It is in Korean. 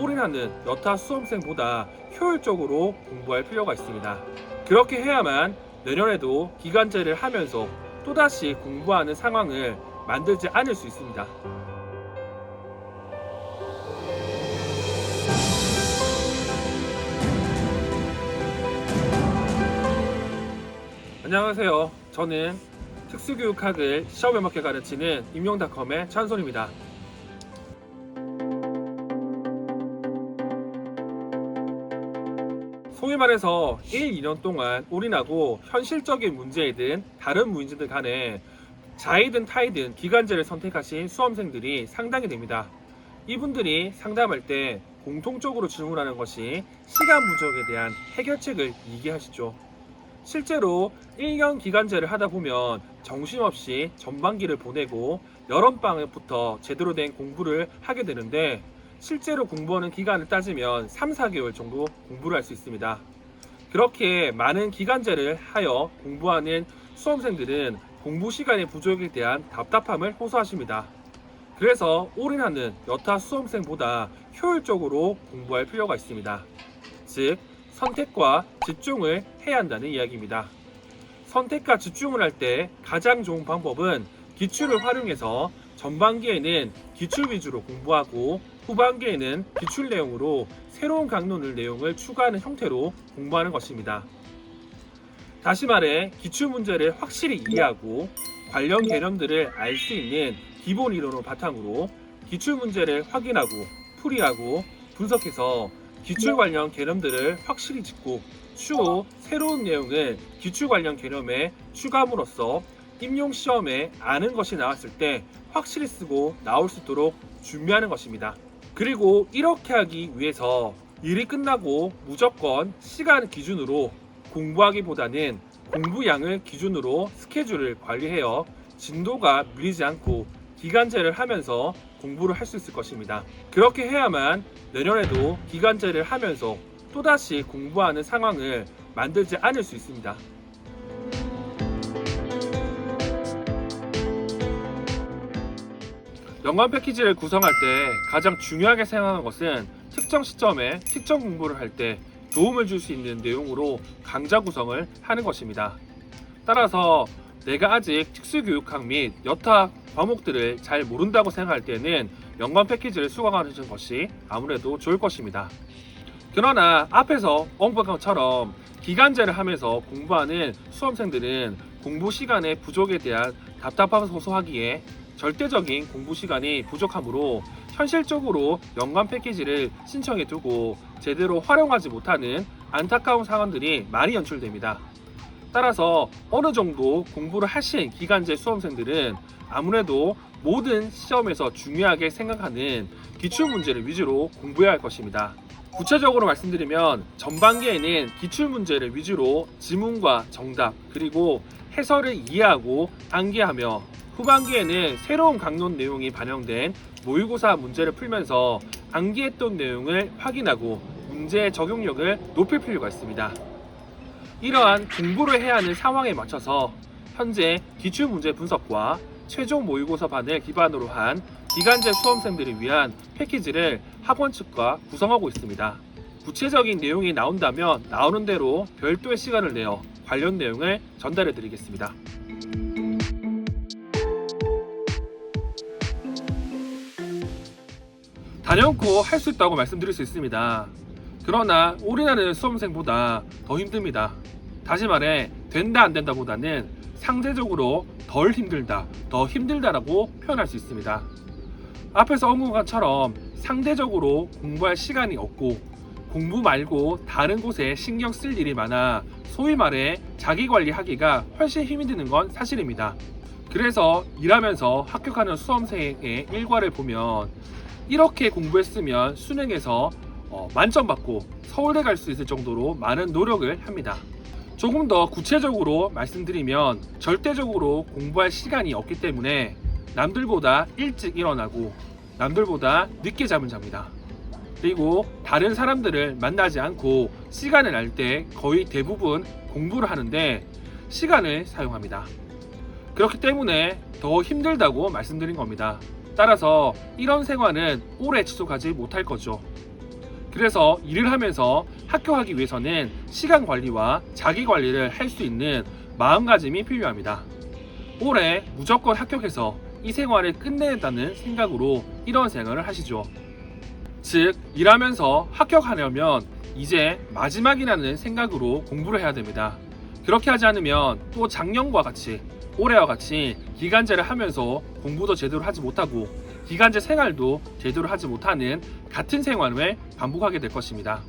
올인하는 여타 수험생보다 효율적으로 공부할 필요가 있습니다. 그렇게 해야만 내년에도 기간제를 하면서 또다시 공부하는 상황을 만들지 않을 수 있습니다. 안녕하세요. 저는 특수교육학을 시험에 맞게 가르치는 임용닷컴의 찬솔입니다. 소위 말해서 1, 2년 동안 올인하고 현실적인 문제이든 다른 문제들 간에 자이든 타이든 기간제를 선택하신 수험생들이 상당히 됩니다. 이분들이 상담할 때 공통적으로 질문하는 것이 시간 부족에 대한 해결책을 얘기하시죠. 실제로 1년 기간제를 하다 보면 정신없이 전반기를 보내고 여름방학부터 제대로 된 공부를 하게 되는데 실제로 공부하는 기간을 따지면 3, 4개월 정도 공부를 할 수 있습니다. 그렇게 많은 기간제를 하여 공부하는 수험생들은 공부 시간의 부족에 대한 답답함을 호소하십니다. 그래서 올인하는 여타 수험생보다 효율적으로 공부할 필요가 있습니다. 즉, 선택과 집중을 해야 한다는 이야기입니다. 선택과 집중을 할 때 가장 좋은 방법은 기출을 활용해서 전반기에는 기출 위주로 공부하고 후반기에는 기출 내용으로 새로운 강론을 내용을 추가하는 형태로 공부하는 것입니다. 다시 말해 기출 문제를 확실히 이해하고 관련 개념들을 알 수 있는 기본 이론을 바탕으로 기출 문제를 확인하고 풀이하고 분석해서 기출 관련 개념들을 확실히 짚고 추후 새로운 내용을 기출 관련 개념에 추가함으로써 임용 시험에 아는 것이 나왔을 때 확실히 쓰고 나올 수 있도록 준비하는 것입니다. 그리고 이렇게 하기 위해서 일이 끝나고 무조건 시간 기준으로 공부하기보다는 공부량을 기준으로 스케줄을 관리해요. 진도가 밀리지 않고 기간제를 하면서 공부를 할 수 있을 것입니다. 그렇게 해야만 내년에도 기간제를 하면서 또다시 공부하는 상황을 만들지 않을 수 있습니다. 연관 패키지를 구성할 때 가장 중요하게 생각하는 것은 특정 시점에 특정 공부를 할 때 도움을 줄 수 있는 내용으로 강좌 구성을 하는 것입니다. 따라서 내가 아직 특수교육학 및 여타 과목들을 잘 모른다고 생각할 때는 연관 패키지를 수강하는 것이 아무래도 좋을 것입니다. 그러나 앞에서 언급한 것처럼 기간제를 하면서 공부하는 수험생들은 공부 시간의 부족에 대한 답답함을 호소하기에 절대적인 공부 시간이 부족하므로 현실적으로 연관 패키지를 신청해 두고 제대로 활용하지 못하는 안타까운 상황들이 많이 연출됩니다. 따라서 어느 정도 공부를 하신 기간제 수험생들은 아무래도 모든 시험에서 중요하게 생각하는 기출 문제를 위주로 공부해야 할 것입니다. 구체적으로 말씀드리면 전반기에는 기출 문제를 위주로 지문과 정답 그리고 해설을 이해하고 암기하며 후반기에는 새로운 강론 내용이 반영된 모의고사 문제를 풀면서 암기했던 내용을 확인하고 문제의 적용력을 높일 필요가 있습니다. 이러한 공부를 해야 하는 상황에 맞춰서 현재 기출 문제 분석과 최종 모의고사 반을 기반으로 한 기간제 수험생들을 위한 패키지를 학원 측과 구성하고 있습니다. 구체적인 내용이 나온다면 나오는 대로 별도의 시간을 내어 관련 내용을 전달해 드리겠습니다. 단연코 할 수 있다고 말씀드릴 수 있습니다. 그러나 올인하는 수험생보다 더 힘듭니다. 다시 말해 된다 안 된다 보다는 상대적으로 덜 힘들다, 더 힘들다라고 표현할 수 있습니다. 앞에서 언급한 것처럼 상대적으로 공부할 시간이 없고 공부 말고 다른 곳에 신경 쓸 일이 많아 소위 말해 자기 관리하기가 훨씬 힘이 드는 건 사실입니다. 그래서 일하면서 합격하는 수험생의 일과를 보면 이렇게 공부했으면 수능에서 어, 만점 받고 서울대 갈 수 있을 정도로 많은 노력을 합니다. 조금 더 구체적으로 말씀드리면 절대적으로 공부할 시간이 없기 때문에 남들보다 일찍 일어나고 남들보다 늦게 잠을 잡니다. 그리고 다른 사람들을 만나지 않고 시간을 날 때 거의 대부분 공부를 하는데 시간을 사용합니다. 그렇기 때문에 더 힘들다고 말씀드린 겁니다. 따라서 이런 생활은 오래 지속하지 못할 거죠. 그래서 일을 하면서 학교하기 위해서는 시간 관리와 자기 관리를 할 수 있는 마음가짐이 필요합니다. 올해 무조건 합격해서 이 생활을 끝내겠다는 생각으로 이런 생활을 하시죠. 즉, 일하면서 합격하려면 이제 마지막이라는 생각으로 공부를 해야 됩니다. 그렇게 하지 않으면 또 작년과 같이 올해와 같이 기간제를 하면서 공부도 제대로 하지 못하고 기간제 생활도 제대로 하지 못하는 같은 생활을 반복하게 될 것입니다.